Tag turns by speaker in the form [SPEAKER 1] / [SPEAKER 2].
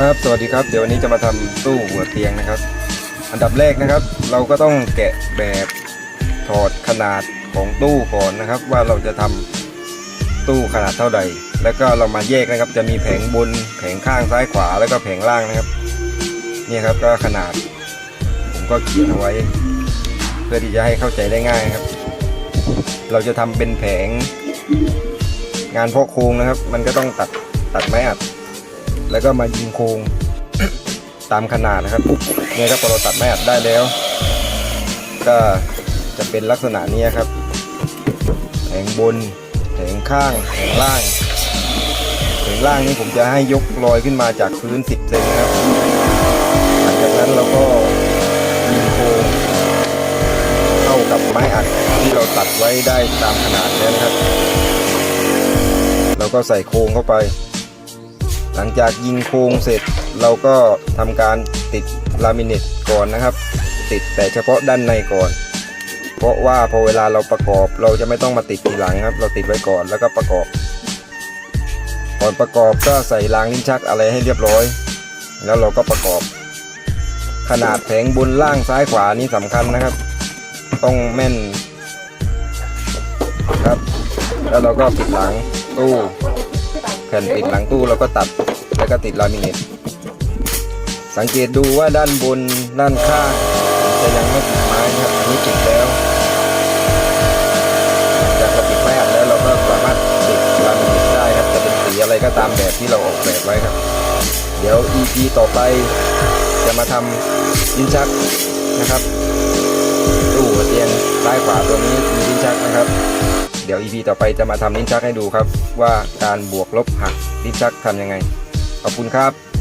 [SPEAKER 1] ครับสวัสดีครับเดี๋ยววันนี้จะมาทำตู้หัวเตียงนะครับ อันดับแรกนะครับ เราก็ต้องแกะแบบถอดขนาดของตู้ก่อนนะครับ ว่าเราจะทำตู้ขนาดเท่าใด แล้วก็เรามาแยกนะครับ จะมีแผงบนแผงข้างซ้ายขวาแล้วก็แผงล่างนะครับนี่ครับก็ขนาด ผมก็เขียนเอาไว้ เพื่อที่จะให้เข้าใจได้ง่ายครับ เราจะทำเป็นแผงงานพอกโครงนะครับ มันก็ต้องตัดตัดไม้อัด แล้วก็มายิงโครงตามขนาดนะครับเนี่ยครับพอเราตัดไม้อัดได้แล้ว ก็จะเป็นลักษณะนี้ครับแผงบนแผงข้างแผงล่างแผงล่างนี้ผมจะให้ยกลอยขึ้นมาจากพื้น 10 เซนครับหลังจากนั้นเราก็ยิงโครงเข้ากับไม้อัดที่เราตัดไว้ได้ตามขนาดแล้วนะครับ เราก็ใส่โครงเข้าไป หลังจากยิงโครงเสร็จเราก็ทำการติดลามิเนตก่อนนะครับ ติดแต่เฉพาะด้านในก่อน เพราะว่าพอเวลาเราประกอบเราจะไม่ต้องมาติดทีหลังครับ เราติดไว้ก่อนแล้วก็ประกอบ ก่อนประกอบก็ใส่รางลิ้นชักอะไรให้เรียบร้อย แล้วเราก็ประกอบ ขนาดแผงบนล่างซ้ายขวานี่สำคัญนะครับ ต้องแม่นครับ แล้วเราก็ปิดหลังตู้ ผ่นปิดหลังตู้เราก็ตัดแล้วก็ติดลามิเนตสังเกตดูว่าด้านบนด้านข้างจะยังไม่ติดไม้นะครับอันนี้ติดแล้วจากเราปิดไม้อัดแล้วเราก็สามารถติดลามิเนตได้ครับจะเป็นสีอะไรก็ตามแบบที่เราออกแบบไว้ครับ เดี๋ยว EP ต่อไปจะมาทำลิ้นชักนะครับตู้เตียงซ้ายขวาตัวนี้มีลิ้นชักนะครับ เดี๋ยว EP ต่อไปจะมาทำลิ้นชักให้ดูครับ ว่าการบวกลบหักลิ้นชักทำยังไง ขอบคุณครับ